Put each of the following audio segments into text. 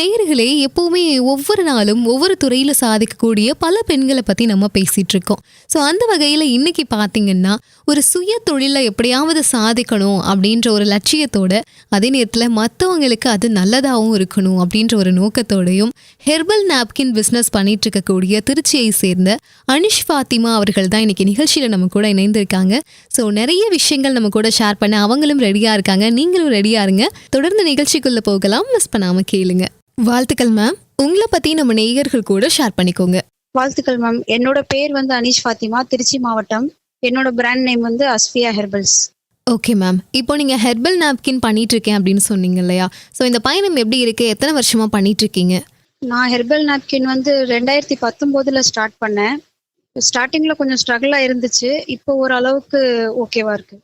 நேர்களே எப்பவுமே ஒவ்வொரு நாளும் ஒவ்வொரு துறையில் சாதிக்கக்கூடிய பல பெண்களை பற்றி நம்ம பேசிகிட்டு இருக்கோம். ஸோ அந்த வகையில் இன்றைக்கி பார்த்தீங்கன்னா ஒரு சுய தொழிலை எப்படியாவது சாதிக்கணும் அப்படின்ற ஒரு லட்சியத்தோட அதே நேரத்தில் மற்றவங்களுக்கு அது நல்லதாகவும் இருக்கணும் அப்படின்ற ஒரு நோக்கத்தோடையும் ஹெர்பல் நாப்கின் பிஸ்னஸ் பண்ணிட்டு இருக்கக்கூடிய திருச்சியை சேர்ந்த அனிஷ் ஃபாத்திமா அவர்கள் தான் இன்றைக்கி நிகழ்ச்சியில் நம்ம கூட இணைந்திருக்காங்க. ஸோ நிறைய விஷயங்கள் நம்ம கூட ஷேர் பண்ண அவங்களும் ரெடியாக இருக்காங்க. நீங்களும் ரெடியாக இருங்க. தொடர்ந்து நிகழ்ச்சிக்குள்ளே போகலாம். மிஸ் பண்ணாமல் கேளுங்க. வாழ்த்துக்கள் மேம் உங்களை பற்றி நம்ம நேயர்கள் கூட ஷேர் பண்ணிக்கோங்க. வாழ்த்துக்கள் மேம் என்னோட பேர் வந்து அனீஷ் ஃபாத்திமா திருச்சி மாவட்டம். என்னோட பிராண்ட் நேம் வந்து அஸ்பியா ஹெர்பல்ஸ். ஓகே மேம் இப்போ நீங்கள் ஹெர்பல் நாப்கின் பண்ணிட்டு இருக்கேன் அப்படின்னு சொன்னீங்க இல்லையா? ஸோ இந்த பயணம் எப்படி இருக்கு? எத்தனை வருஷமா பண்ணிட்டு இருக்கீங்க? நான் ஹெர்பல் நாப்கின் வந்து ரெண்டாயிரத்தி பத்தொம்போதுல ஸ்டார்ட் பண்ணேன். ஸ்டார்டிங்ல கொஞ்சம் ஸ்ட்ரகிளா இருந்துச்சு. இப்போ ஓரளவுக்கு ஓகேவா இருக்கு.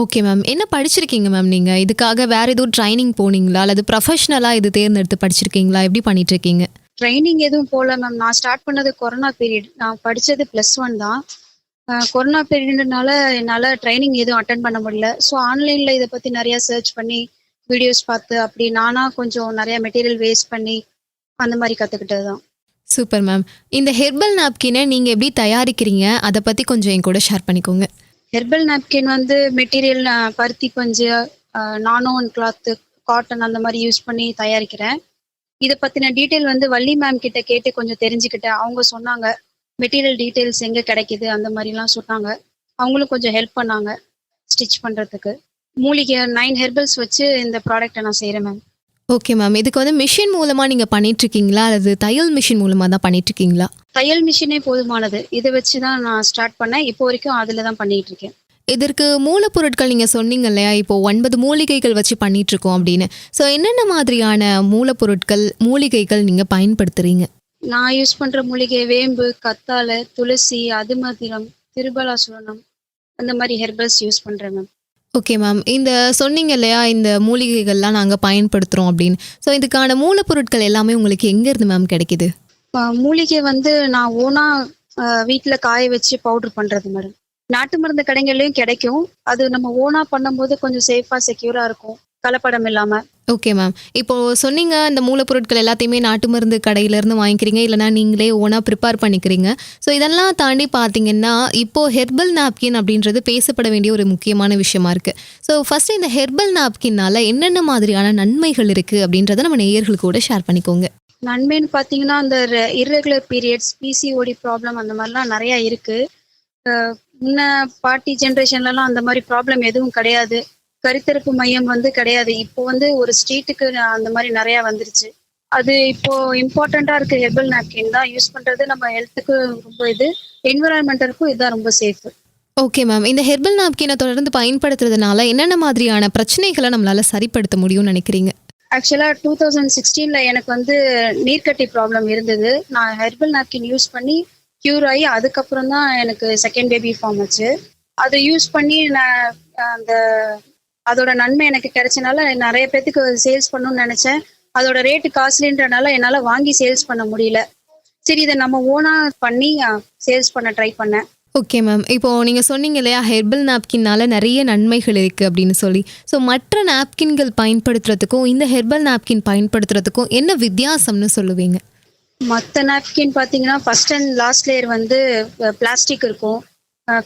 ஓகே மேம் என்ன படிச்சிருக்கீங்க மேம் நீங்கள் இதுக்காக வேற எதுவும் ட்ரைனிங் போனீங்களா? அல்லது ப்ரொஃபஷனலாக இது தேர்ந்தெடுத்து படிச்சிருக்கீங்களா? எப்படி பண்ணிட்டு இருக்கீங்க ட்ரைனிங் எதுவும் போல மேம் நான் ஸ்டார்ட் பண்ணது கொரோனா பீரியட் நான் படிச்சது ப்ளஸ் ஒன் தான். கொரோனா பீரியட்னால என்னால் ட்ரைனிங் எதுவும் அட்டன் பண்ண முடியல. ஸோ ஆன்லைனில் இதை பற்றி நிறைய சர்ச் பண்ணி வீடியோஸ் பார்த்து அப்படி நானாக கொஞ்சம் நிறைய மெட்டீரியல் வேஸ்ட் பண்ணி அந்த மாதிரி கற்றுக்கிட்டது தான். சூப்பர் மேம் இந்த ஹெர்பல் நாப்கினை நீங்கள் எப்படி தயாரிக்கிறீங்க? அதை பற்றி கொஞ்சம் என் கூட ஷேர் பண்ணிக்கோங்க. ஹெர்பல் நாப்கின் வந்து மெட்டீரியல் பருத்தி பஞ்சு நானோன் கிளாத்து காட்டன் அந்த மாதிரி யூஸ் பண்ணி தயாரிக்கிறேன். இதை பற்றின டீட்டெயில் வந்து வள்ளி மேம் கிட்ட கேட்டு கொஞ்சம் தெரிஞ்சுக்கிட்டேன் அவங்க சொன்னாங்க. மெட்டீரியல் டீட்டெயில்ஸ் எங்கே கிடைக்குது அந்த மாதிரிலாம் சொன்னாங்க. அவங்களும் கொஞ்சம் ஹெல்ப் பண்ணாங்க ஸ்டிச் பண்ணுறதுக்கு மூலிகை நைன் ஹெர்பல்ஸ் வச்சு இந்த ப்ராடக்ட்டை நான் செய்கிறேன் மேம் ஓகே மேம் இதுக்கு வந்து மிஷின் மூலமாக நீங்கள் பண்ணிட்டு இருக்கீங்களா அல்லது தையல் மிஷின் மூலமாக தான் பண்ணிட்டு இருக்கீங்களா தையல் மிஷினே போதுமானது. இதை வச்சு தான் நான் ஸ்டார்ட் பண்ணேன். இப்போ வரைக்கும் அதில் தான் பண்ணிட்டு இருக்கேன் இதற்கு மூலப்பொருட்கள் நீங்கள் சொன்னீங்க இல்லையா? இப்போ ஒன்பது மூலிகைகள் வச்சு பண்ணிட்டு இருக்கோம் அப்படின்னு. ஸோ என்னென்ன மாதிரியான மூலப்பொருட்கள் மூலிகைகள் நீங்கள் பயன்படுத்துறீங்க? நான் யூஸ் பண்ற மூலிகை வேம்பு கத்தாழை துளசி அதுமதிரம் திருபலாசுரணம் அந்த மாதிரி ஹெர்பல்ஸ் யூஸ் பண்றேன் மேம் ஓகே மேம் இந்த சொன்னீங்க இல்லையா இந்த மூலிகைகள்லாம் நாங்கள் பயன்படுத்துகிறோம் அப்படின்னு. ஸோ இதுக்கான மூலப்பொருட்கள் எல்லாமே உங்களுக்கு எங்கேருந்து மேம் கிடைக்குது? மூலிகை வந்து நான் ஓனா வீட்டில் காய வச்சு பவுடர் பண்றது மேடம் நாட்டு மருந்து கடைகள்லையும் கிடைக்கும். அது நம்ம ஓனா பண்ணும்போது கொஞ்சம் சேஃபா செக்யூரா இருக்கும். கலப்படம் இல்லாம. ஓகே மேம் இப்போ சொன்னீங்க இந்த மூலப்பொருட்கள் எல்லாத்தையுமே நாட்டு மருந்து கடையிலேருந்து வாங்கிக்கிறீங்க இல்லைனா நீங்களே ஓனாக ப்ரிப்பேர் பண்ணிக்கிறீங்க. ஸோ இதெல்லாம் தாண்டி பார்த்தீங்கன்னா இப்போ ஹெர்பல் நாப்கின் அப்படின்றது பேசப்பட வேண்டிய ஒரு முக்கியமான விஷயமா இருக்குது ஸோ ஃபர்ஸ்ட் இந்த ஹெர்பல் நாப்கின்னால என்னென்ன மாதிரியான நன்மைகள் இருக்குது அப்படின்றத நம்ம நேயர்கள் கூட ஷேர் பண்ணிக்கோங்க. நன்மைன்னு பார்த்தீங்கன்னா அந்த இர்ரெகுலர் பீரியட்ஸ் பிசிஓடி ப்ராப்ளம் அந்த மாதிரிலாம் நிறைய இருக்கு. அஹ் முன்ன பாட்டி ஜென்ரேஷன்லலாம் அந்த மாதிரி ப்ராப்ளம் எதுவும் கிடையாது. கருத்தரிப்பு மையம் வந்து கிடையாது. இப்போ வந்து ஒரு ஸ்ட்ரீட்டுக்கு அந்த மாதிரி நிறைய வந்துருச்சு. அது இப்போ இம்பார்ட்டண்டா இருக்கு ஹெர்பல் நாப்கின் தான் யூஸ் பண்றது. நம்ம ஹெல்த்துக்கு ரொம்ப இது. என்விரான்மெண்டலுக்கும் இதுதான் ரொம்ப சேஃப் ஓகே மேம் இந்த ஹெர்பல் நாப்கினை தொடர்ந்து பயன்படுத்துறதுனால என்னென்ன மாதிரியான பிரச்சனைகளை நம்மளால சரிப்படுத்த முடியும்னு நினைக்கிறீங்க? ஆக்சுவலா டூ தௌசண்ட் சிக்ஸ்டீன்ல எனக்கு வந்து நீர்க்கட்டி ப்ராப்ளம் இருந்தது. நான் ஹெர்பல் நாப்கின் யூஸ் பண்ணி க்யூர் ஆகி அதுக்கப்புறம் தான் எனக்கு செகண்ட் பேபி ஃபார்ம் ஆச்சு. அதை யூஸ் பண்ணி நான் அந்த அதோட நன்மை எனக்கு கிடைச்சனால நிறைய பேத்துக்கு சேல்ஸ் பண்ணணும்னு நினைச்சேன். அதோட ரேட்டு காஸ்ட்லின்றனால என்னால் வாங்கி சேல்ஸ் பண்ண முடியல. சரி இதை நம்ம ஓனா பண்ணி சேல்ஸ் பண்ண ட்ரை பண்ணேன். ஓகே மேம் இப்போ நீங்கள் சொன்னீங்க இல்லையா ஹெர்பல் நாப்கின்னால நிறைய நன்மைகள் இருக்குது அப்படின்னு சொல்லி. ஸோ மற்ற நாப்கின்கள் பயன்படுத்துறதுக்கும் இந்த ஹெர்பல் நாப்கின் பயன்படுத்துறதுக்கும் என்ன வித்தியாசம்னு சொல்லுவீங்க? மற்ற நாப்கின் பார்த்தீங்கன்னா ஃபர்ஸ்ட் அண்ட் லாஸ்ட் லேயர் வந்து பிளாஸ்டிக் இருக்கும்.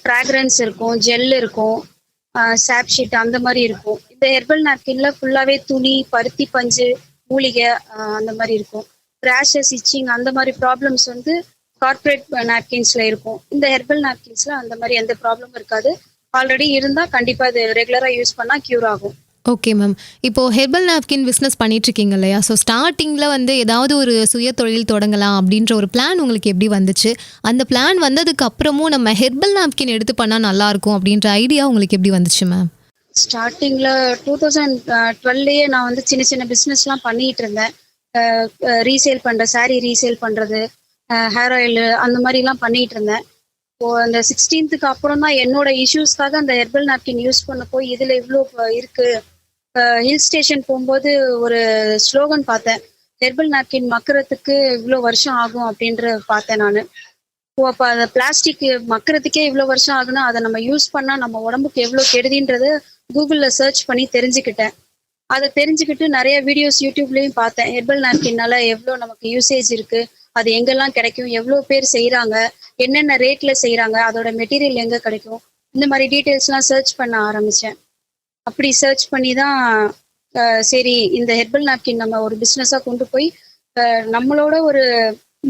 ஃப்ராக்ரன்ஸ் இருக்கும் ஜெல் இருக்கும். சாப் ஷீட் அந்த மாதிரி இருக்கும். இந்த ஹெர்பல் நாப்கின்ல ஃபுல்லாகவே துணி பருத்தி பஞ்சு மூலிகை அந்த மாதிரி இருக்கும். ரேஷஸ் இச்சிங் அந்த மாதிரி ப்ராப்ளம்ஸ் வந்து கார்ப்பரேட் நாப்கின்ஸ்ல இருக்கும். இந்த ஹெர்பல் நாப்கின்ஸ்ல அந்த மாதிரி எந்த ப்ராப்ளமும் இருக்காது. ஆல்ரெடி இருந்தால் கண்டிப்பாக அது ரெகுலராக யூஸ் பண்ணால் க்யூர் ஆகும். ஓகே மேம் இப்போ ஹெர்பல் நாப்கின் பிஸ்னஸ் பண்ணிட்டு இருக்கீங்க இல்லையா? ஸோ ஸ்டார்டிங்கில் வந்து ஏதாவது ஒரு சுய தொழில் தொடங்கலாம் அப்படின்ற ஒரு பிளான் உங்களுக்கு எப்படி வந்துச்சு? அந்த பிளான் வந்ததுக்கு அப்புறமும் நம்ம ஹெர்பல் நாப்கின் எடுத்து பண்ணால் நல்லாயிருக்கும் அப்படின்ற ஐடியா உங்களுக்கு எப்படி வந்துச்சு மேம் ஸ்டார்டிங்கில் டூ தௌசண்ட் டுவெல்லையே நான் வந்து சின்ன சின்ன பிஸ்னஸ்லாம் பண்ணிகிட்டு இருந்தேன். ரீசேல் பண்ணுற சாரீ ரீசேல் பண்ணுறது ஹேர் ஆயில் அந்த மாதிரிலாம் பண்ணிகிட்டு இருந்தேன். இப்போ அந்த சிக்ஸ்டீன்த்துக்கு அப்புறம் தான் என்னோட இஷ்யூஸ்க்காக அந்த ஹெர்பல் நாப்கின் யூஸ் பண்ண போய் இதில் இவ்வளோ இருக்கு. ஹில் ஸ்டேஷன் போகும்போது ஒரு ஸ்லோகன் பார்த்தேன். ஹெர்பல் நாப்கின் மக்கிறதுக்கு இவ்வளோ வருஷம் ஆகும் அப்படின்ற பார்த்தேன் நான். இப்போ அப்போ அந்த பிளாஸ்டிக் மக்கிறதுக்கே இவ்வளோ வருஷம் ஆகுனா அதை நம்ம யூஸ் பண்ணால் நம்ம உடம்புக்கு எவ்வளோ கெடுதின்றது கூகுளில் சர்ச் பண்ணி தெரிஞ்சுக்கிட்டேன். அதை தெரிஞ்சுக்கிட்டு நிறைய வீடியோஸ் யூடியூப்லேயும் பார்த்தேன். ஹெர்பல் நாப்கின்னால எவ்வளோ நமக்கு யூசேஜ் இருக்கு. அது எங்கெல்லாம் கிடைக்கும் எவ்வளோ பேர் செய்கிறாங்க என்னென்ன ரேட்ல செய்கிறாங்க அதோட மெட்டீரியல் எங்கே கிடைக்கும்? இந்த மாதிரி டீட்டெயில்ஸ்லாம் சர்ச் பண்ண ஆரம்பித்தேன் அப்படி சர்ச் பண்ணி தான் சரி இந்த ஹெர்பல் நாப்கின் நம்ம ஒரு பிஸ்னஸாக கொண்டு போய் நம்மளோட ஒரு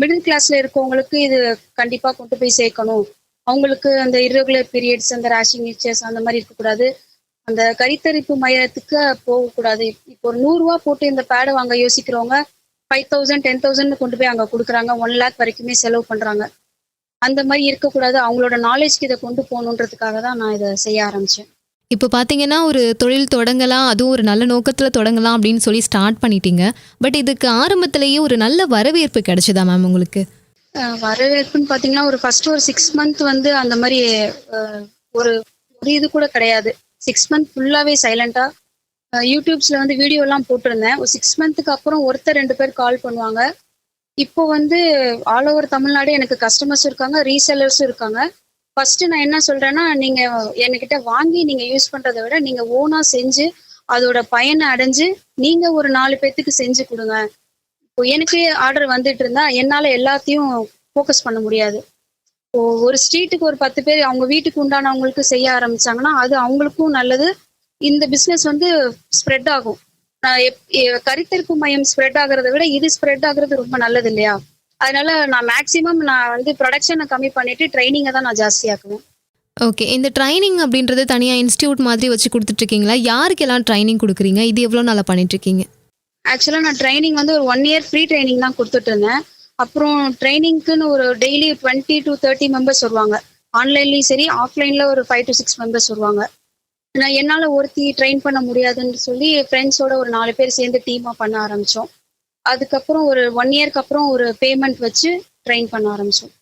மிடில் கிளாஸ்ல இருக்கவங்களுக்கு இது கண்டிப்பாக கொண்டு போய் சேர்க்கணும். அவங்களுக்கு அந்த இரகுலர் பீரியட்ஸ் அந்த ரேஷிங் இச்சஸ் அந்த மாதிரி இருக்கக்கூடாது. அந்த கரித்தரிப்பு மையத்துக்கு போகக்கூடாது. இப்போ ஒரு நூறுரூவா போட்டு இந்த பேடை வாங்க யோசிக்கிறவங்க ஃபைவ் தௌசண்ட் டென் தௌசண்ட் கொண்டு போய் அங்கே கொடுக்குறாங்க. ஒன் லேக் வரைக்குமே செலவு பண்ணுறாங்க அந்த மாதிரி இருக்கக்கூடாது. அவங்களோட நாலேஜ்க்கு இதை கொண்டு போகணுன்றதுக்காக தான் நான் இதை செய்ய ஆரம்பிச்சேன். இப்போ பார்த்தீங்கன்னா ஒரு தொழில் தொடங்கலாம். அதுவும் ஒரு நல்ல நோக்கத்தில் தொடங்கலாம் அப்படின்னு சொல்லி ஸ்டார்ட் பண்ணிட்டீங்க. பட் இதுக்கு ஆரம்பத்திலேயே ஒரு நல்ல வரவேற்பு கிடைச்சதா மேம் உங்களுக்கு? வரவேற்புன்னு பார்த்தீங்கன்னா ஒரு ஃபர்ஸ்ட் ஒரு சிக்ஸ் மந்த் வந்து அந்த மாதிரி ஒரு ஒரு இது கூட கிடையாது. சிக்ஸ் மந்த் ஃபுல்லாகவே சைலண்டாக யூடியூப்ஸில் வந்து வீடியோலாம் போட்டிருந்தேன். ஒரு சிக்ஸ் மந்த்துக்கு அப்புறம் ஒருத்தர் ரெண்டு பேர் கால் பண்ணுவாங்க. இப்போ வந்து ஆல் ஓவர் தமிழ்நாடு எனக்கு கஸ்டமர்ஸ் இருக்காங்க ரீசெல்லர்ஸும் இருக்காங்க. ஃபர்ஸ்ட் நான் என்ன சொல்றேன்னா நீங்க என்கிட்ட வாங்கி நீங்க யூஸ் பண்றதை விட நீங்க ஓனா செஞ்சு அதோட பயனை அடைஞ்சு நீங்க ஒரு நாலு பேத்துக்கு செஞ்சு கொடுங்க. இப்போ எனக்கு ஆர்டர் வந்துட்டு இருந்தா என்னால எல்லாத்தையும் ஃபோக்கஸ் பண்ண முடியாது. இப்போ ஒரு ஸ்ட்ரீட்டுக்கு ஒரு பத்து பேர் அவங்க வீட்டுக்கு உண்டானவங்களுக்கு செய்ய ஆரம்பிச்சாங்கன்னா அது அவங்களுக்கும் நல்லது இந்த பிசினஸ் வந்து ஸ்ப்ரெட் ஆகும். கருத்தரிப்பு மையம் ஸ்ப்ரெட் ஆகுறதை விட இது ஸ்ப்ரெட் ஆகுறது ரொம்ப நல்லது இல்லையா? அதனால நான் மேக்சிமம் நான் வந்து ப்ரொடக்ஷனை கம்மி பண்ணிட்டு ட்ரைனிங்கை தான் நான் ஜாஸ்தியாக்குவேன். ஓகே இந்த ட்ரைனிங் அப்படின்றது தனியாக இன்ஸ்டியூட் மாதிரி வச்சு கொடுத்துட்ருக்கீங்களா? யாருக்கெல்லாம் ட்ரைனிங் கொடுக்குறீங்க? இது எவ்வளோ நாளாக பண்ணிட்டுருக்கீங்க ஆக்சுவலாக நான் ட்ரைனிங் வந்து ஒரு ஒன் இயர் ஃப்ரீ ட்ரைனிங் தான் கொடுத்துட்டு இருந்தேன் அப்புறம் ட்ரைனிங்க்குன்னு ஒரு daily twenty to thirty members வருவாங்க. ஆன்லைன்லேயும் சரி ஆஃப்லைனில் ஒரு ஃபைவ் டு சிக்ஸ் மெம்பர்ஸ் வருவாங்க. நான் என்னால் ஒருத்தி ட்ரெயின் பண்ண முடியாதுன்னு சொல்லி ஃப்ரெண்ட்ஸோட ஒரு நாலு பேர் சேர்ந்து டீமாக பண்ண ஆரம்பித்தோம் அதுக்கப்புறம் ஒரு ஒன் இயர்க்கு அப்புறம் ஒரு பேமெண்ட் வச்சு ட்ரெயின் பண்ண ஆரம்பித்தோம்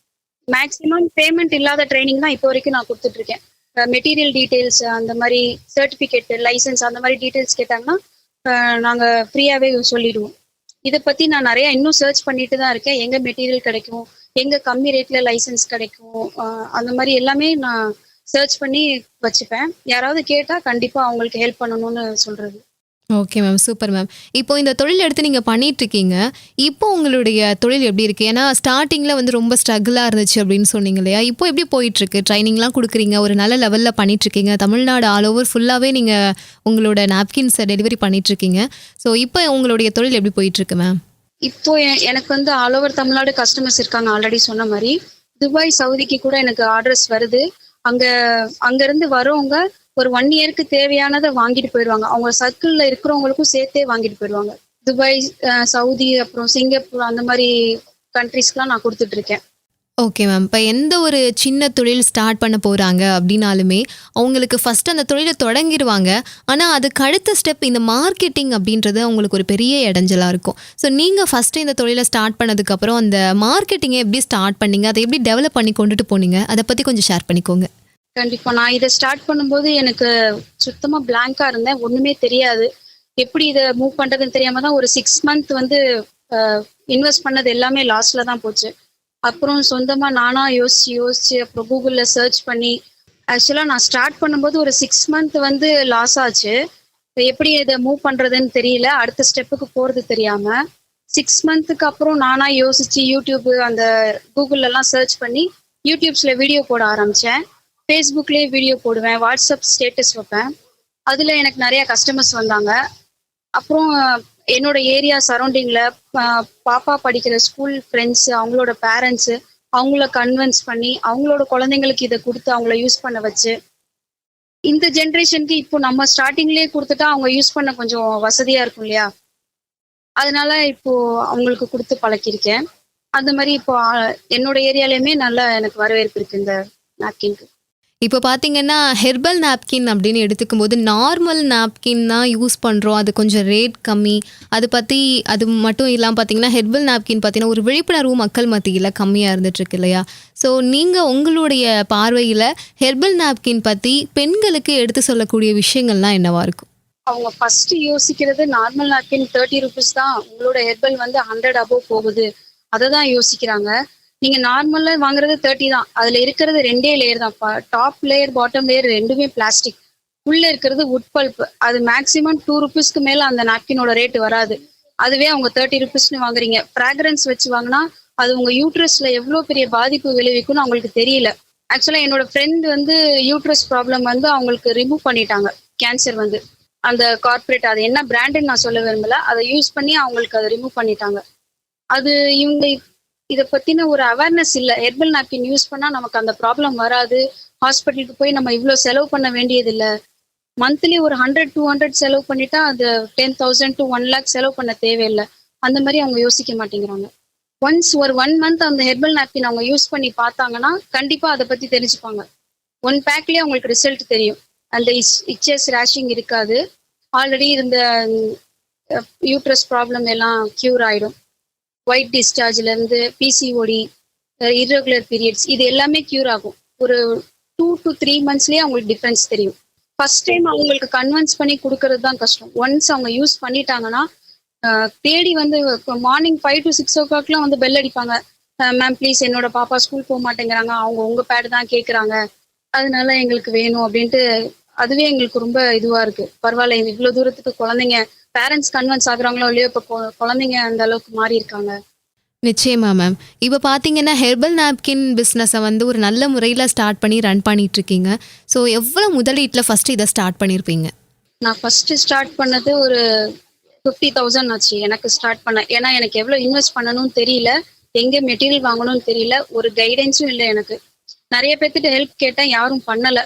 மேக்ஸிமம் பேமெண்ட் இல்லாத ட்ரைனிங் தான் இப்போ வரைக்கும் நான் கொடுத்துட்ருக்கேன் மெட்டீரியல் டீட்டெயில்ஸ் அந்த மாதிரி சர்டிஃபிகேட் லைசன்ஸ் அந்த மாதிரி டீட்டெயில்ஸ் கேட்டாங்கன்னா நாங்கள் நாங்க ஃப்ரீயாவே சொல்லிடுவோம். இதை பத்தி நான் நிறைய இன்னும் சர்ச் பண்ணிட்டு தான் இருக்கேன். எங்க மெட்டீரியல் கிடைக்கும்? எங்க கம்மி ரேட்ல லைசன்ஸ் கிடைக்கும்? அந்த மாதிரி எல்லாமே நான் சர்ச் பண்ணி வச்சுப்பேன். யாராவது கேட்டா கண்டிப்பா அவங்களுக்கு ஹெல்ப் பண்ணணும்னு சொல்றது. ஓகே மேம் சூப்பர் மேம் இப்போ இந்த தொழில் எடுத்து நீங்கள் பண்ணிட்டு இருக்கீங்க. இப்போ உங்களுடைய தொழில் எப்படி இருக்கு? ஏன்னா ஸ்டார்டிங்கில் வந்து ரொம்ப ஸ்ட்ரகிளாக இருந்துச்சு அப்படின்னு சொன்னீங்க இல்லையா? இப்போ எப்படி போயிட்டு இருக்கு? ட்ரைனிங்லாம் கொடுக்குறீங்க. ஒரு நல்ல லெவலில் பண்ணிட்டு இருக்கீங்க. தமிழ்நாடு ஆல் ஓவர் ஃபுல்லாகவே நீங்கள் உங்களோட நாப்கின்ஸை டெலிவரி பண்ணிட்டு இருக்கீங்க. ஸோ இப்போ உங்களுடைய தொழில் எப்படி போயிட்டு இருக்கு மேம் இப்போ எனக்கு வந்து ஆல் ஓவர் தமிழ்நாடு கஸ்டமர்ஸ் இருக்காங்க. ஆல்ரெடி சொன்ன மாதிரி. துபாய் சவுதிக்கு கூட எனக்கு ஆர்டர்ஸ் வருது. அங்க அங்க இருந்து வரவங்க ஒரு ஒன் இயருக்கு தேவையானதை வாங்கிட்டு போயிடுவாங்க. அவங்க சர்க்கிள்ல இருக்கிறவங்களுக்கும் சேர்த்தே வாங்கிட்டு போயிடுவாங்க. துபாய் சவுதி அப்புறம் சிங்கப்பூர் அந்த மாதிரி கண்ட்ரீஸ்க்குலாம் நான் கொடுத்துட்டு இருக்கேன் ஓகே மேம் இப்போ எந்த ஒரு சின்ன தொழில் ஸ்டார்ட் பண்ண போகிறாங்க அப்படின்னாலுமே அவங்களுக்கு ஃபஸ்ட்டு அந்த தொழிலை தொடங்கிடுவாங்க. ஆனால் அதுக்கு அடுத்த ஸ்டெப் இந்த மார்க்கெட்டிங் அப்படின்றது அவங்களுக்கு ஒரு பெரிய இடைஞ்சலாக இருக்கும். ஸோ நீங்கள் ஃபஸ்ட்டு இந்த தொழிலை ஸ்டார்ட் பண்ணதுக்கப்புறம் அந்த மார்க்கெட்டிங்கை எப்படி ஸ்டார்ட் பண்ணீங்க? அதை எப்படி டெவலப் பண்ணி கொண்டுட்டு போனீங்க? அதை பற்றி கொஞ்சம் ஷேர் பண்ணிக்கோங்க. கண்டிப்பா. நான் இதை ஸ்டார்ட் பண்ணும்போது எனக்கு சுத்தமா பிளாங்கா இருந்தேன். ஒண்ணுமே தெரியாது. எப்படி இதை மூவ் பண்றதுன்னு தெரியாம தான் ஒரு சிக்ஸ் மந்த் வந்து இன்வெஸ்ட் பண்ணது எல்லாமே லாஸ்ட்ல தான் போச்சு. அப்புறம் சொந்தமா நானா யோசிச்சு யோசிச்சு அப்புறம் கூகுள்ல சர்ச் பண்ணி ஆக்சுவலா நான் ஸ்டார்ட் பண்ணும்போது ஒரு சிக்ஸ் மந்த் வந்து லாஸ் ஆச்சு. எப்படி இதை மூவ் பண்றதுன்னு தெரியல. அடுத்த ஸ்டெப்புக்கு போறது தெரியாம சிக்ஸ் மந்த்துக்கு அப்புறம் நானா யோசிச்சு யூடியூப் அந்த கூகுள்ல எல்லாம் சர்ச் பண்ணி யூடியூப்ஸ்ல வீடியோ போட ஆரம்பிச்சேன். ஃபேஸ்புக்லேயும் வீடியோ போடுவேன் வாட்ஸ்அப் ஸ்டேட்டஸ் வைப்பேன். அதில் எனக்கு நிறைய கஸ்டமர்ஸ் வந்தாங்க. அப்புறம் என்னோட ஏரியா சரௌண்டிங்கில் பாப்பா படிக்கிற ஸ்கூல் ஃப்ரெண்ட்ஸ் அவங்களோட பேரண்ட்ஸு அவங்கள கன்வின்ஸ் பண்ணி அவங்களோட குழந்தைங்களுக்கு இதை கொடுத்து அவங்கள யூஸ் பண்ண வச்சு. இந்த ஜென்ரேஷனுக்கு இப்போ நம்ம ஸ்டார்டிங்லேயே கொடுத்துட்டா அவங்க யூஸ் பண்ண கொஞ்சம் வசதியாக இருக்கும் இல்லையா? அதனால இப்போ அவங்களுக்கு கொடுத்து பழக்கியிருக்கேன். அந்த மாதிரி இப்போ என்னோட ஏரியாலையுமே நல்லா எனக்கு வரவேற்பு இருக்கு இந்த நாப்கின்க்கு இப்போ பார்த்தீங்கன்னா ஹெர்பல் நாப்கின் அப்படின்னு எடுத்துக்கும் போது நார்மல் நாப்கின் தான் யூஸ் பண்ணுறோம் அது கொஞ்சம் ரேட் கம்மி. அது பற்றி அது மட்டும் இல்லாமல் பார்த்தீங்கன்னா ஹெர்பல் நாப்கின் பார்த்தீங்கன்னா ஒரு விழிப்புணர்வு மக்கள் மத்தியில் கம்மியாக இருந்துட்டுருக்கு இல்லையா? ஸோ நீங்கள் உங்களுடைய பார்வையில் ஹெர்பல் நாப்கின் பற்றி பெண்களுக்கு எடுத்து சொல்லக்கூடிய விஷயங்கள்லாம் என்னவாக இருக்கும்? அவங்க ஃபர்ஸ்ட் யோசிக்கிறது நார்மல் நாப்கின் தேர்ட்டி ருபீஸ் தான். உங்களோட ஹெர்பல் வந்து ஹண்ட்ரட் அபோவ் போகுது. அதை தான் யோசிக்கிறாங்க. நீங்க நார்மலா வாங்குறது தேர்ட்டி தான். அதுல இருக்கிறது ரெண்டே லேயர் தான். டாப் லேயர் பாட்டம் லேயர் ரெண்டுமே பிளாஸ்டிக் உள்ள இருக்கிறது உட் பல்ப் அது மேக்ஸிமம் டூ ருபீஸ்க்கு மேல அந்த நாப்கினோட ரேட் வராது. அதுவே அவங்க தேர்ட்டி ருபீஸ்னு வாங்குறீங்க. ஃப்ராக்ரன்ஸ் வச்சு வாங்கினா அது உங்க யூட்ரஸ்ல எவ்வளவு பெரிய பாதிப்பு விளைவிக்கும்னு அவங்களுக்கு தெரியல. ஆக்சுவலா என்னோட ஃப்ரெண்ட் வந்து யூட்ரஸ் ப்ராப்ளம் வந்து அவங்களுக்கு ரிமூவ் பண்ணிட்டாங்க. கேன்சர் வந்து. அந்த கார்ப்பரேட் அது என்ன பிராண்டுன்னு நான் சொல்ல விரும்பல. அதை யூஸ் பண்ணி அவங்களுக்கு அதை ரிமூவ் பண்ணிட்டாங்க. அது இவங்க இதை பத்தின ஒரு அவேர்னஸ் இல்ல. ஹெர்பல் நாப்கின் யூஸ் பண்ணா நமக்கு அந்த ப்ராப்ளம் வராது. ஹாஸ்பிட்டலுக்கு போய் நம்ம இவ்வளவு செலவு பண்ண வேண்டியது இல்ல மந்த்லி ஒரு ஹண்ட்ரட் டூ ஹண்ட்ரட் செலவு பண்ணிட்டா அது ten thousand to one lakh செலவு பண்ண தேவையில்லை. அந்த மாதிரி அவங்க யோசிக்க மாட்டேங்கிறாங்க. ஒன்ஸ் ஒரு ஒன் மந்த் அந்த ஹெர்பல் நாப்கின் அவங்க யூஸ் பண்ணி பார்த்தாங்கன்னா கண்டிப்பா அதை பத்தி தெரிஞ்சுப்பாங்க. ஒன் பேக்லயே அவங்களுக்கு ரிசல்ட் தெரியும். அந்த இச்சஸ் ரேஷிங் இருக்காது. ஆல்ரெடி இருந்த யூட்ரஸ் ப்ராப்ளம் எல்லாம் க்யூர் ஆயிடும். ஒயிட் டிஸ்சார்ஜ்ல இருந்து பிசிஓடி இர்ரெகுலர் பீரியட்ஸ் இது எல்லாமே க்யூர் ஆகும். ஒரு டூ டு த்ரீ மந்த்ஸ்லயே அவங்களுக்கு டிஃபரன்ஸ் தெரியும். ஃபர்ஸ்ட் டைம் அவங்களுக்கு கன்வின்ஸ் பண்ணி கொடுக்கறது தான் கஷ்டம். ஒன்ஸ் அவங்க யூஸ் பண்ணிட்டாங்கன்னா தேடி வந்து மார்னிங் ஃபைவ் டு சிக்ஸ் ஓ கிளாக்லாம் வந்து பெல் அடிப்பாங்க. மேம் ப்ளீஸ் என்னோட பாப்பா ஸ்கூல் போக மாட்டேங்கிறாங்க. அவங்க உங்க பேடு தான் கேட்குறாங்க அதனால எங்களுக்கு வேணும் அப்படின்ட்டு அதுவே எங்களுக்கு ரொம்ப இதுவா இருக்கு. பரவாயில்ல இவ்வளோ இவ்வளவு தூரத்துக்கு குழந்தைங்க பேரண்ட்ஸ் கன்வின்ஸ் ஆகுறாங்களோ இல்லையோ இப்போ குழந்தைங்க அந்த அளவுக்கு மாறி இருக்காங்க. நிச்சயமா மேம் இப்போ பார்த்தீங்கன்னா ஹெர்பல் நாப்கின் பிஸ்னஸை வந்து ஒரு நல்ல முறையில் ஸ்டார்ட் பண்ணி ரன் பண்ணிட்டு இருக்கீங்க ஸோ எவ்வளோ முதலீட்டில் ஃபஸ்ட்டு இதை ஸ்டார்ட் பண்ணியிருப்பீங்க நான் ஃபர்ஸ்ட் ஸ்டார்ட் பண்ணது ஒரு ஃபிஃப்டி தௌசண்ட் ஆச்சு. எனக்கு ஸ்டார்ட் பண்ண ஏன்னா எனக்கு எவ்வளவு இன்வெஸ்ட் பண்ணணும்னு தெரியல. எங்க மெட்டீரியல் வாங்கணும்னு தெரியல. ஒரு கைடன்ஸும் இல்லை எனக்கு. நிறைய பேர்த்திட்ட ஹெல்ப் கேட்டேன் யாரும் பண்ணல.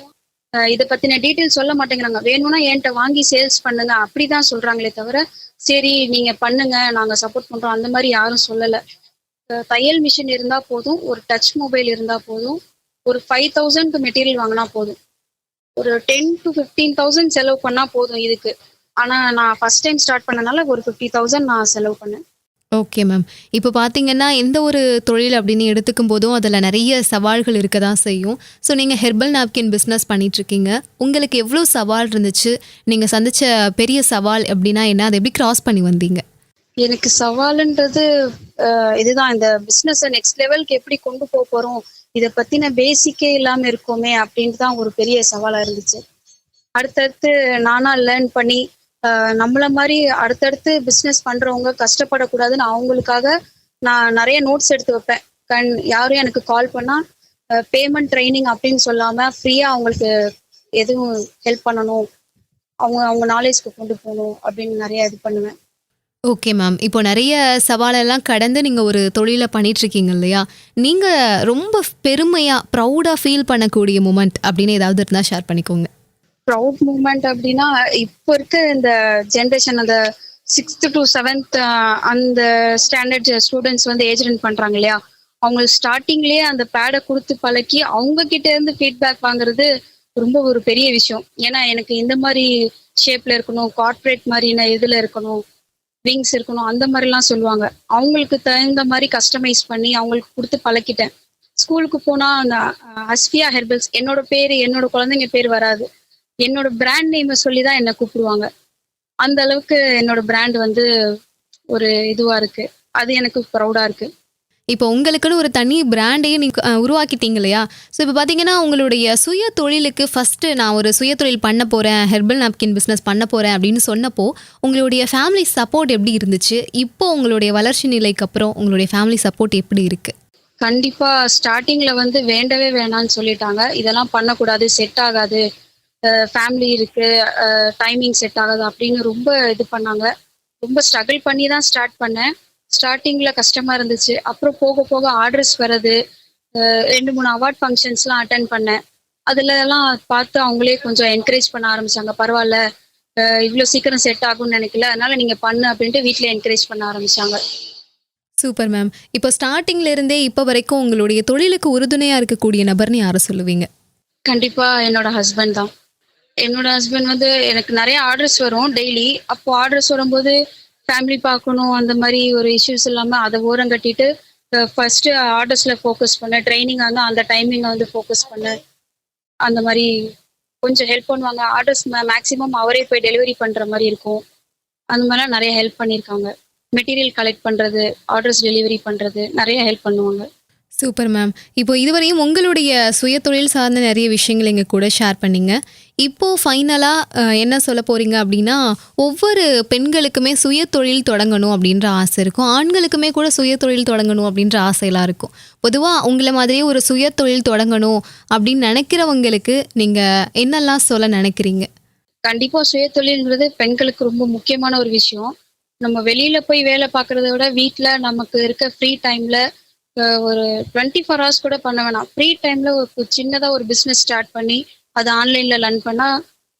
இதை பத்தின டீட்டெயில் சொல்ல மாட்டேங்கிறாங்க. வேணும்னா என்கிட்ட வாங்கி சேல்ஸ் பண்ணுங்க. அப்படிதான் சொல்றாங்களே தவிர சரி நீங்க பண்ணுங்க நாங்க சப்போர்ட் பண்றோம். அந்த மாதிரி யாரும் சொல்லல. தையல் மிஷின் இருந்தா போதும் ஒரு டச் மொபைல் இருந்தா போதும் ஒரு ஃபைவ் தௌசண்ட்க்கு மெட்டீரியல் வாங்கினா போதும். ஒரு டென் டு ஃபிஃப்டீன் தௌசண்ட் செலவு பண்ணா போதும் இதுக்கு. ஆனா நான் ஃபர்ஸ்ட் டைம் ஸ்டார்ட் பண்ணனால ஒரு ஃபிஃப்டி தௌசண்ட் நான் செலவு பண்ணேன். ஓகே மேம் இப்போ பார்த்தீங்கன்னா எந்த ஒரு தொழில் அப்படின்னு எடுத்துக்கும் போதும் அதில் நிறைய சவால்கள் இருக்க தான் செய்யும். ஸோ நீங்கள் ஹெர்பல் நாப்கின் பிஸ்னஸ் பண்ணிகிட்ருக்கீங்க உங்களுக்கு எவ்வளோ சவால் இருந்துச்சு? நீங்கள் சந்தித்த பெரிய சவால் அப்படின்னா என்ன? அதை எப்படி கிராஸ் பண்ணி வந்தீங்க? எனக்கு சவாலுன்றது இதுதான். இந்த பிஸ்னஸை நெக்ஸ்ட் லெவலுக்கு எப்படி கொண்டு போக போகிறோம் இதை பற்றின பேசிக்கே இல்லாமல் இருக்கோமே அப்படின்ட்டு தான் ஒரு பெரிய சவாலாக இருந்துச்சு. அடுத்தடுத்து நானாக லேர்ன் பண்ணி நம்மள மாதிரி அடுத்தடுத்து பிசினஸ் பண்றவங்க கஷ்டப்படக்கூடாதுன்னு அவங்களுக்காக நான் நிறைய நோட்ஸ் எடுத்து வைப்பேன். கண் யாரும் எனக்கு கால் பண்ணா பேமெண்ட் ட்ரைனிங் அப்படின்னு சொல்லாம ஃப்ரீயா அவங்களுக்கு எதுவும் ஹெல்ப் பண்ணணும். அவங்க அவங்க நாலேஜ்க்கு கொண்டு போகணும் அப்படின்னு நிறைய இது பண்ணுவேன். ஓகே மேம் இப்போ நிறைய சவாலெல்லாம் கடந்து நீங்கள் ஒரு தொழிலை பண்ணிட்டு இருக்கீங்க இல்லையா? நீங்கள் ரொம்ப பெருமையாக ப்ரௌடாக ஃபீல் பண்ணக்கூடிய மூமெண்ட் அப்படின்னு ஏதாவது இருந்தால் ஷேர் பண்ணிக்கோங்க. ப்ரௌட் மூமெண்ட் அப்படின்னா இப்போ இருக்க இந்த ஜென்ரேஷன் அந்த சிக்ஸ்த் டு செவன்த் அந்த ஸ்டாண்டர்ட் ஸ்டூடெண்ட்ஸ் வந்து ஏஜ் ரன் பண்றாங்க இல்லையா? அவங்களுக்கு ஸ்டார்டிங்லயே அந்த பேடை கொடுத்து பழக்கி அவங்க கிட்ட இருந்து ஃபீட்பேக் வாங்குறது ரொம்ப ஒரு பெரிய விஷயம். ஏன்னா எனக்கு இந்த மாதிரி ஷேப்ல இருக்கணும் கார்பரேட் மாதிரின இதுல இருக்கணும் விங்ஸ் இருக்கணும் அந்த மாதிரிலாம் சொல்லுவாங்க. அவங்களுக்கு தகுந்த மாதிரி கஸ்டமைஸ் பண்ணி அவங்களுக்கு கொடுத்து பழக்கிட்டேன். ஸ்கூலுக்கு போனா அந்த அஸ்பியா ஹெர்பல்ஸ் என்னோட பேரு என்னோட குழந்தைங்க பேர் வராது. என்னோட பிராண்ட் நேமை சொல்லி தான் என்னை கூப்பிடுவாங்க. அந்த அளவுக்கு என்னோட பிராண்ட் வந்து ஒரு இதுவா இருக்கு. அது எனக்கு ப்ரௌடா இருக்கு. இப்போ உங்களுக்குன்னு ஒரு தனி பிராண்டையே நீங்கள் உருவாக்கிட்டீங்க இல்லையா? ஸோ இப்போ பார்த்தீங்கன்னா உங்களுடைய சுய தொழிலுக்கு ஃபஸ்ட்டு நான் ஒரு சுய தொழில் பண்ண போகிறேன் ஹெர்பல் நாப்கின் பிஸ்னஸ் பண்ண போகிறேன் அப்படின்னு சொன்னப்போ உங்களுடைய ஃபேமிலி சப்போர்ட் எப்படி இருந்துச்சு? இப்போ உங்களுடைய வளர்ச்சி நிலைக்கு அப்புறம் உங்களுடைய ஃபேமிலி சப்போர்ட் எப்படி இருக்குது கண்டிப்பா ஸ்டார்டிங்ல வந்து வேண்டவே வேணாம்னு சொல்லிட்டாங்க. இதெல்லாம் பண்ணக்கூடாது செட் ஆகாது. ஃபேமிலி இருக்கு. டைமிங் செட் ஆகாது அப்படின்னு ரொம்ப இது பண்ணாங்க. ரொம்ப ஸ்ட்ரகிள் பண்ணி தான் ஸ்டார்ட் பண்ணேன். ஸ்டார்டிங்ல கஷ்டமா இருந்துச்சு. அப்புறம் போக போக ஆர்டர்ஸ் வர்றது ரெண்டு மூணு அவார்ட் ஃபங்க்ஷன்ஸ்லாம் அட்டன் பண்ணேன். அதுல எல்லாம் பார்த்து அவங்களே கொஞ்சம் என்கரேஜ் பண்ண ஆரம்பிச்சாங்க. பரவாயில்ல அஹ் இவ்வளவு சீக்கிரம் செட் ஆகும்னு நினைக்கல. அதனால நீங்க பண்ணு அப்படின்ட்டு வீட்ல என்கரேஜ் பண்ண ஆரம்பிச்சாங்க. சூப்பர் மேம் இப்போ ஸ்டார்டிங்ல இருந்தே இப்போ வரைக்கும் உங்களுடைய தொழிலுக்கு உறுதுணையாக இருக்கக்கூடிய நபர்னு யாரை சொல்லுவீங்க? கண்டிப்பா என்னோட ஹஸ்பண்ட் தான். என்னோட ஹஸ்பண்ட் வந்து எனக்கு நிறைய ஆர்டர்ஸ் வரும் டெய்லி அப்போ ஆர்டர்ஸ் வரும்போது ஃபேமிலி பார்க்கணும் அந்த மாதிரி ஒரு இஷ்யூஸ் இல்லாமல் அதை ஓரம் கட்டிட்டு ஃபர்ஸ்ட் ஆர்டர்ஸ்ல ஃபோக்கஸ் பண்ண. ட்ரைனிங் வந்து அந்த டைமிங்கை வந்து ஃபோக்கஸ் பண்ண. அந்த மாதிரி கொஞ்சம் ஹெல்ப் பண்ணுவாங்க. ஆர்டர்ஸ் மேக்ஸிமம் அவரே போய் டெலிவரி பண்ற மாதிரி இருக்கும். அந்த மாதிரிலாம் நிறைய ஹெல்ப் பண்ணியிருக்காங்க மெட்டீரியல் கலெக்ட் பண்றது ஆர்டர்ஸ் டெலிவரி பண்றது நிறைய ஹெல்ப் பண்ணுவாங்க. Super ma'am. இப்போ இதுவரையும் உங்களுடைய சுயதொழில் சார்ந்த நிறைய விஷயங்கள் எங்கள் கூட ஷேர் பண்ணீங்க. இப்போ ஃபைனலாக என்ன சொல்ல போகிறீங்க அப்படின்னா ஒவ்வொரு பெண்களுக்குமே சுயதொழில் தொடங்கணும் அப்படின்ற ஆசை இருக்கும். ஆண்களுக்குமே கூட சுயதொழில் தொடங்கணும் அப்படின்ற ஆசையெல்லாம் இருக்கும். பொதுவாக உங்களை மாதிரியே ஒரு சுயதொழில் தொடங்கணும் அப்படின்னு நினைக்கிறவங்களுக்கு நீங்கள் என்னெல்லாம் சொல்ல நினைக்கிறீங்க? கண்டிப்பாக சுயதொழில்ங்கிறது பெண்களுக்கு ரொம்ப முக்கியமான ஒரு விஷயம். நம்ம வெளியில போய் வேலை பார்க்கறத விட வீட்டில் நமக்கு இருக்க ஃப்ரீ டைம்ல ஒரு டுவெண்ட்டி ஃபோர் ஹவர்ஸ் கூட பண்ண வேணாம். ஃப்ரீ டைம்ல ஒரு சின்னதா ஒரு பிசினஸ் ஸ்டார்ட் பண்ணி அதை ஆன்லைன்ல லேர்ன் பண்ணா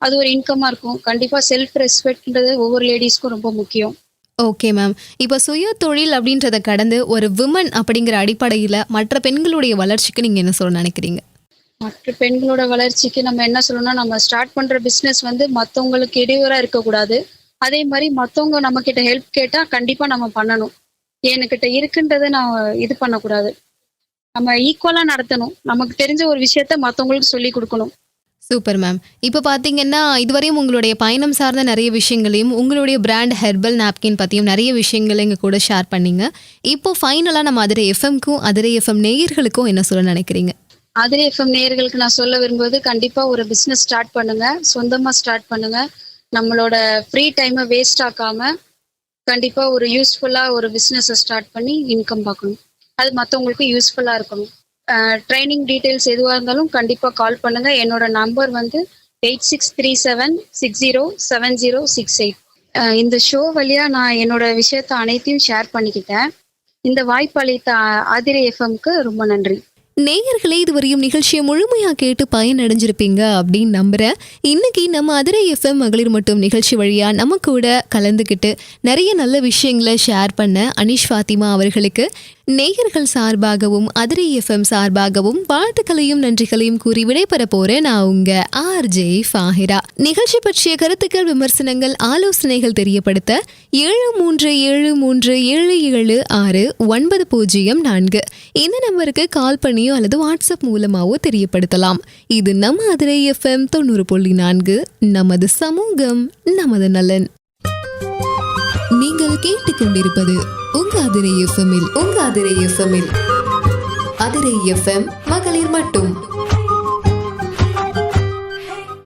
அது ஒரு இன்கமா இருக்கும். கண்டிப்பா செல்ஃப் ரெஸ்பெக்ட்ன்றது ஒவ்வொரு லேடிஸ்க்கும் ரொம்ப முக்கியம். ஓகே மேம் இப்போ சுய தொழில் அப்படின்றத கடந்து ஒரு விமன் அப்படிங்கிற அடிப்படையில் மற்ற பெண்களுடைய வளர்ச்சிக்கு நீங்கள் என்ன சொல்ல நினைக்கிறீங்க? மற்ற பெண்களோட வளர்ச்சிக்கு நம்ம என்ன சொல்லணும்னா நம்ம ஸ்டார்ட் பண்ற பிசினஸ் வந்து மத்தவங்களுக்கு இடையூறா இருக்கக்கூடாது. அதே மாதிரி மத்தவங்க நம்ம கிட்ட ஹெல்ப் கேட்டா கண்டிப்பா நம்ம பண்ணணும். என்கிட்ட இருக்குன்றதை நான் இது பண்ணக்கூடாது. நம்ம ஈக்குவலா நடத்தணும். நமக்கு தெரிஞ்ச ஒரு விஷயத்த மத்தவங்களுக்கு சொல்லி கொடுக்கணும். சூப்பர் மேம் இப்போ பார்த்தீங்கன்னா இதுவரையும் உங்களுடைய பயணம் சார்ந்த நிறைய விஷயங்களையும் உங்களுடைய பிராண்ட் ஹெர்பல் நாப்கின் பற்றியும் நிறைய விஷயங்களை எங்கள் கூட ஷேர் பண்ணீங்க. இப்போ ஃபைனலாக நம்ம அதிரை எஃப்எம்க்கும் அதிரை எஃப்எம் நேயர்களுக்கும் என்ன சொல்ல நினைக்கிறீங்க? அதிலே எஃப்எம் நேயர்களுக்கு நான் சொல்ல விரும்புவது கண்டிப்பா ஒரு பிசினஸ் ஸ்டார்ட் பண்ணுங்க. சொந்தமா ஸ்டார்ட் பண்ணுங்க. நம்மளோட ஃப்ரீ டைமை வேஸ்ட் ஆக்காம கண்டிப்பா ஒரு யூஸ்ஃபுல்லா ஒரு பிசினஸ் ஸ்டார்ட் பண்ணி இன்கம் பார்க்கணும். அது மற்றவங்களுக்கு யூஸ்ஃபுல்லா இருக்கணும். ட்ரைனிங் டீட்டெயில்ஸ் எதுவாக இருந்தாலும் கண்டிப்பா கால் பண்ணுங்க. என்னோட நம்பர் வந்து eight six three seven six zero seven zero six eight இந்த ஷோ வழியா நான் என்னோட விஷயத்த அனைத்தையும் ஷேர் பண்ணிக்கிட்டேன். இந்த வாய்ப்பு அளித்த ஆதிரை எஃப்எம்க்கு ரொம்ப நன்றி. நேயர்களே இதுவரையும் நிகழ்ச்சியை முழுமையாக கேட்டு பயனடைஞ்சிருப்பீங்க அப்படின்னு நம்புகிறேன் இன்னைக்கு நம்ம அதிரை எஃப்எம் மகளிர் மட்டும் நிகழ்ச்சி வழியாக நம்ம கூட கலந்துக்கிட்டு நிறைய நல்ல விஷயங்களை ஷேர் பண்ண அனிஷ் ஃபாத்திமா அவர்களுக்கு நேயர்கள் சார்பாகவும் அதிரை எஃப்எம் சார்பாகவும் வாழ்த்துக்களையும் நன்றிகளையும் கூறி விடைபெற போறேன் நான் உங்க ஆர் ஜே ஃபாஹிரா. நிகழ்ச்சி பற்றிய கருத்துக்கள் விமர்சனங்கள் ஆலோசனைகள் தெரியப்படுத்த ஏழு மூன்று ஏழு மூன்று ஏழு ஏழு ஆறு ஒன்பது பூஜ்ஜியம் நான்கு. இந்த நம்பருக்கு கால் பண்ணியோ அல்லது வாட்ஸ்அப் மூலமாவோ தெரியப்படுத்தலாம். இது நம்ம அதிரை எஃப்எம் தொண்ணூறு புள்ளி நான்கு. நமது சமூகம் நமது நலன். நீங்கள் கேட்டுக்கொண்டிருப்பது உங்க அதிரை எஃப்எம்மில் உங்க அதிரை எஃப்எம்மில். அதிரை எஃப்எம் மகளிர் மட்டும்.